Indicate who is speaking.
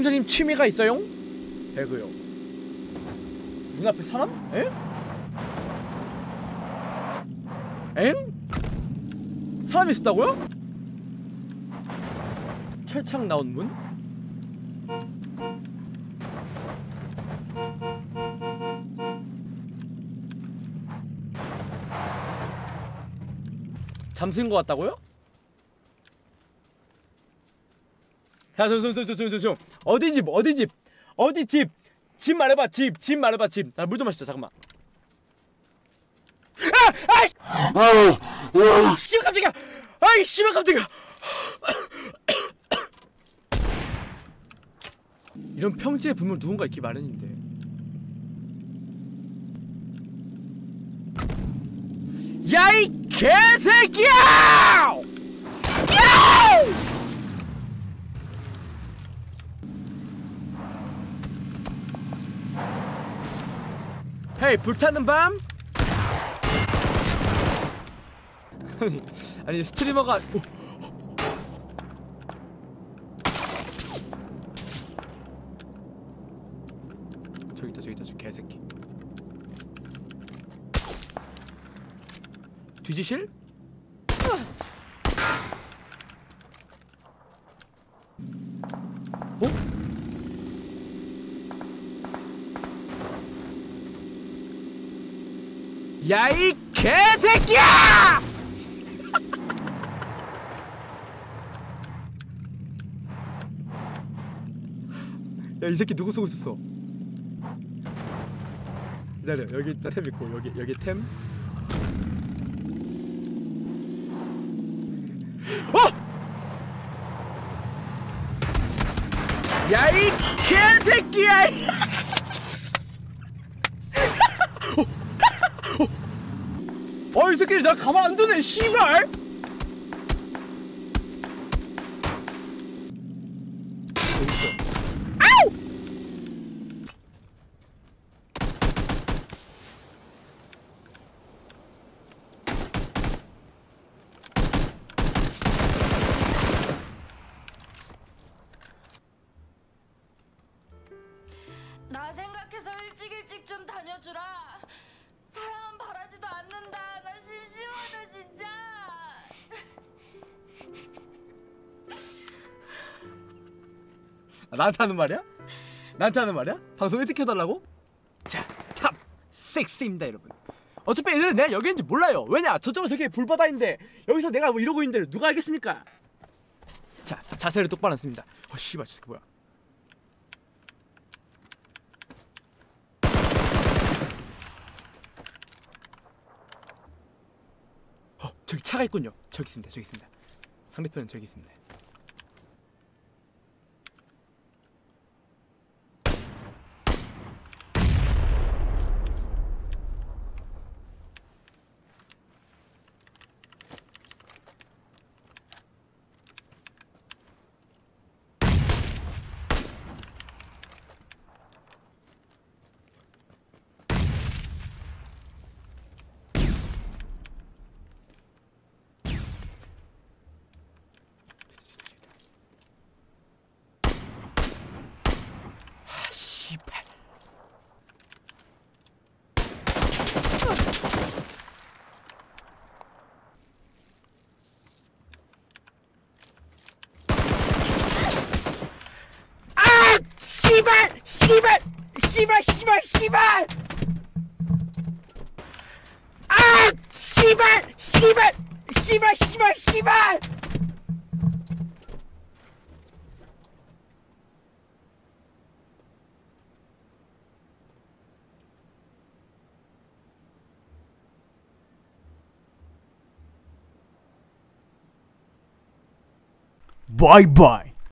Speaker 1: 공자님 취미가 있어요? 배그요. 눈앞에 사람? 에? 엥? 사람이 있었다고요? 철창 나온 문? 잠수인 것 같다고요? 야, 저, 저, 저, 저, 저, 저, 저, 어디 집, 어디 집, 어디 집, 집 말해봐, 집, 집 말해봐, 집. 나 물 좀 마시자, 잠깐만. 아, 아이, 씨발 깜짝이야, 아이, 씨발 깜짝이야. 이런 평지에 분명 누군가 있기 마련인데. 야 이 개새끼야! 야! 헤이 불타는 밤? 아니, 스트리머가 오. 저기 있다 저기 있다 저 개새끼 뒤지실? 어? 야이 개새끼야! 야 이 새끼 누구 쓰고 있었어? 기다려 여기 템 있고 여기 여기 템. 어! 야이 개새끼야! 어, 이 새끼 나 가만 안 두네, 씨발! 아, 나한테 하는 말이야? 나한테 하는 말이야? 방송 일찍 켜달라고? 자, 탑! 섹스입니다, 여러분. 어차피 얘들은 내가 여기 있는지 몰라요. 왜냐? 저쪽은 저기 불바다인데 여기서 내가 뭐 이러고 있는데 누가 알겠습니까? 자, 자세를 똑바로 습니다 어, 씨발, 저 새끼 뭐야? 어, 저기 차가 있군요. 저기 있습니다. 저기 있습니다. 상대편은 저기 있습니다. 아, 씨발. 아! 씨발! 씨발! 씨 발! 씨